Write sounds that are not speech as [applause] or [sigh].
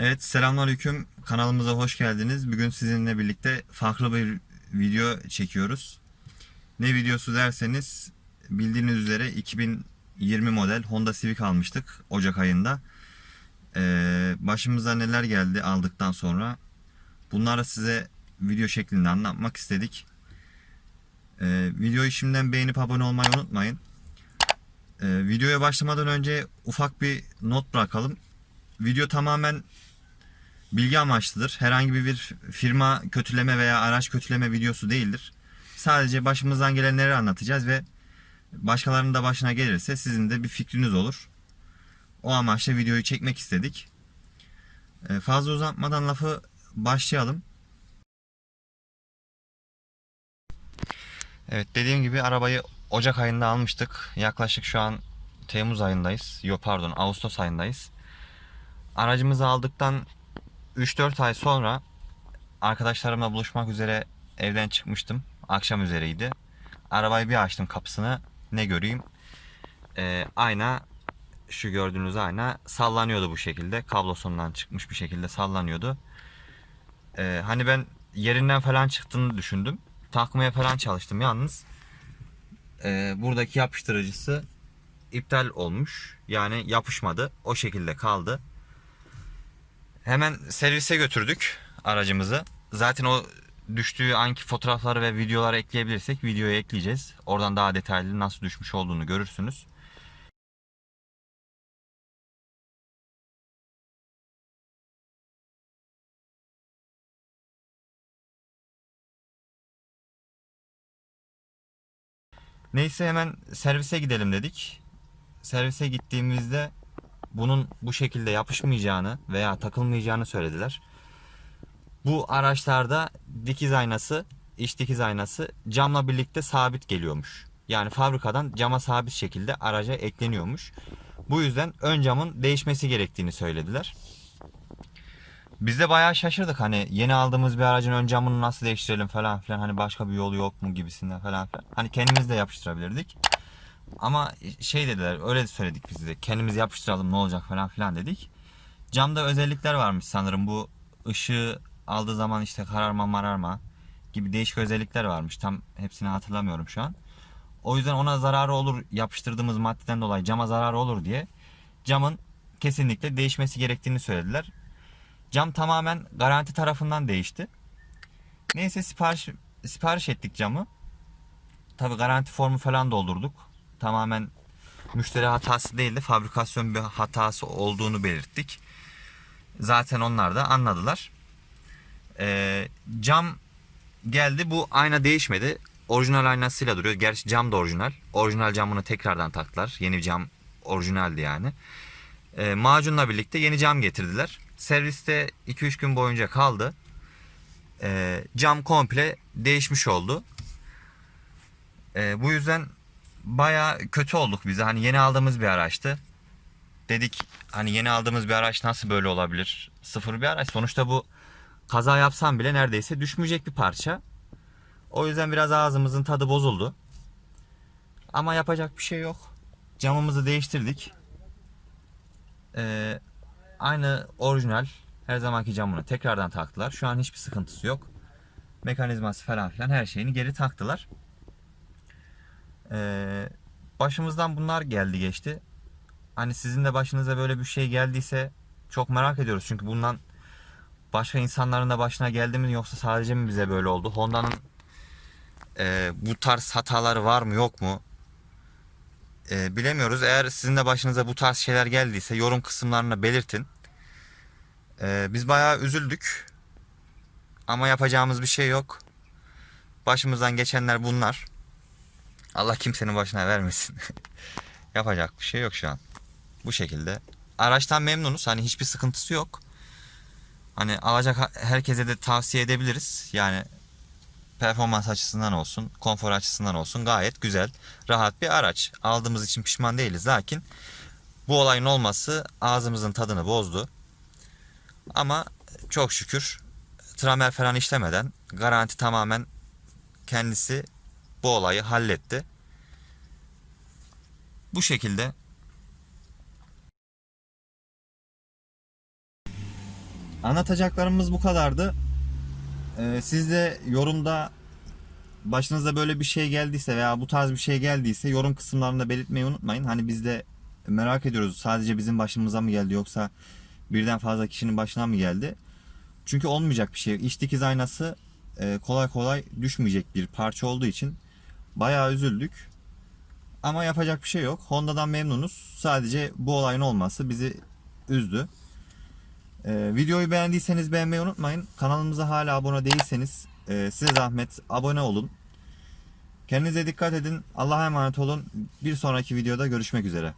Evet selamünaleyküm kanalımıza hoş geldiniz. Bugün sizinle birlikte farklı bir video çekiyoruz. Ne videosu derseniz bildiğiniz üzere 2020 model Honda Civic almıştık Ocak ayında. Ee, başımıza neler geldi aldıktan sonra bunları size video şeklinde anlatmak istedik. Ee, videoyu şimdiden beğenip abone olmayı unutmayın. Ee, videoya başlamadan önce ufak bir not bırakalım. Video tamamen bilgi amaçlıdır. Herhangi bir firma kötüleme veya araç kötüleme videosu değildir. Sadece başımızdan gelenleri anlatacağız ve başkalarının da başına gelirse sizin de bir fikriniz olur. O amaçla videoyu çekmek istedik. Ee, Fazla uzatmadan lafı başlayalım. Evet dediğim gibi arabayı Ocak ayında almıştık. Yaklaşık şu an Temmuz ayındayız. Yok pardon Ağustos ayındayız. Aracımızı aldıktan 3-4 ay sonra arkadaşlarımla buluşmak üzere evden çıkmıştım. Akşam üzereydi. Arabayı bir açtım kapısını. Ne göreyim? Ee, ayna şu gördüğünüz ayna sallanıyordu bu şekilde. Kablosundan çıkmış bir şekilde sallanıyordu. Ee, hani ben yerinden falan çıktığını düşündüm. Takmaya falan çalıştım yalnız. e, buradaki yapıştırıcısı iptal olmuş. Yani yapışmadı. O şekilde kaldı. Hemen servise götürdük aracımızı. Zaten o düştüğü anki fotoğrafları ve videoları ekleyebilirsek videoya ekleyeceğiz. Oradan daha detaylı nasıl düşmüş olduğunu görürsünüz. Neyse hemen servise gidelim dedik. Servise gittiğimizde bunun bu şekilde yapışmayacağını veya takılmayacağını söylediler. Bu araçlarda dikiz aynası, iç dikiz aynası camla birlikte sabit geliyormuş. Yani fabrikadan cama sabit şekilde araca ekleniyormuş. Bu yüzden ön camın değişmesi gerektiğini söylediler. Biz de bayağı şaşırdık hani yeni aldığımız bir aracın ön camını nasıl değiştirelim falan filan hani başka bir yolu yok mu gibisinden falan filan. Hani kendimiz de yapıştırabilirdik. Ama şey dediler öyle söyledik biz de kendimiz yapıştıralım ne olacak falan filan dedik. Camda özellikler varmış sanırım bu ışığı aldığı zaman işte kararma mararma gibi değişik özellikler varmış. Tam hepsini hatırlamıyorum şu an. O yüzden ona zararı olur yapıştırdığımız maddeden dolayı cama zararı olur diye camın kesinlikle değişmesi gerektiğini söylediler. Cam tamamen garanti tarafından değişti. Neyse sipariş sipariş ettik camı. Tabi garanti formu falan doldurduk. Tamamen müşteri hatası değil de fabrikasyon bir hatası olduğunu belirttik. Zaten onlar da anladılar. Ee, cam geldi bu ayna değişmedi. Orijinal aynasıyla duruyor. Gerçi cam da orijinal. Orijinal camını tekrardan taktılar. Yeni cam orijinaldi yani. Ee, macunla birlikte yeni cam getirdiler. Serviste 2-3 gün boyunca kaldı. Ee, cam komple değişmiş oldu. Ee, bu yüzden baya kötü olduk bize. Hani yeni aldığımız bir araçtı. Dedik hani yeni aldığımız bir araç nasıl böyle olabilir? Sıfır bir araç. Sonuçta bu kaza yapsam bile neredeyse düşmeyecek bir parça. O yüzden biraz ağzımızın tadı bozuldu. Ama yapacak bir şey yok. Camımızı değiştirdik. Ee, aynı orijinal her zamanki camını tekrardan taktılar. Şu an hiçbir sıkıntısı yok. Mekanizması falan filan her şeyini geri taktılar. Ee, başımızdan bunlar geldi geçti. Hani sizin de başınıza böyle bir şey geldiyse çok merak ediyoruz. Çünkü bundan başka insanların da başına geldi mi yoksa sadece mi bize böyle oldu? Honda'nın e, bu tarz hataları var mı yok mu? E, bilemiyoruz. Eğer sizin de başınıza bu tarz şeyler geldiyse yorum kısımlarına belirtin. E, biz bayağı üzüldük. Ama yapacağımız bir şey yok. Başımızdan geçenler bunlar. Allah kimsenin başına vermesin. [laughs] Yapacak bir şey yok şu an. Bu şekilde. Araçtan memnunuz. Hani hiçbir sıkıntısı yok. Hani alacak herkese de tavsiye edebiliriz. Yani performans açısından olsun, konfor açısından olsun gayet güzel, rahat bir araç. Aldığımız için pişman değiliz. Lakin bu olayın olması ağzımızın tadını bozdu. Ama çok şükür tramer falan işlemeden garanti tamamen kendisi bu olayı halletti. Bu şekilde Anlatacaklarımız bu kadardı. Ee, siz de yorumda başınıza böyle bir şey geldiyse veya bu tarz bir şey geldiyse yorum kısımlarında belirtmeyi unutmayın. Hani biz de merak ediyoruz sadece bizim başımıza mı geldi yoksa birden fazla kişinin başına mı geldi? Çünkü olmayacak bir şey. İç dikiz aynası e, kolay kolay düşmeyecek bir parça olduğu için bayağı üzüldük. Ama yapacak bir şey yok. Honda'dan memnunuz. Sadece bu olayın olması bizi üzdü. Ee, videoyu beğendiyseniz beğenmeyi unutmayın. Kanalımıza hala abone değilseniz e, size zahmet abone olun. Kendinize dikkat edin. Allah'a emanet olun. Bir sonraki videoda görüşmek üzere.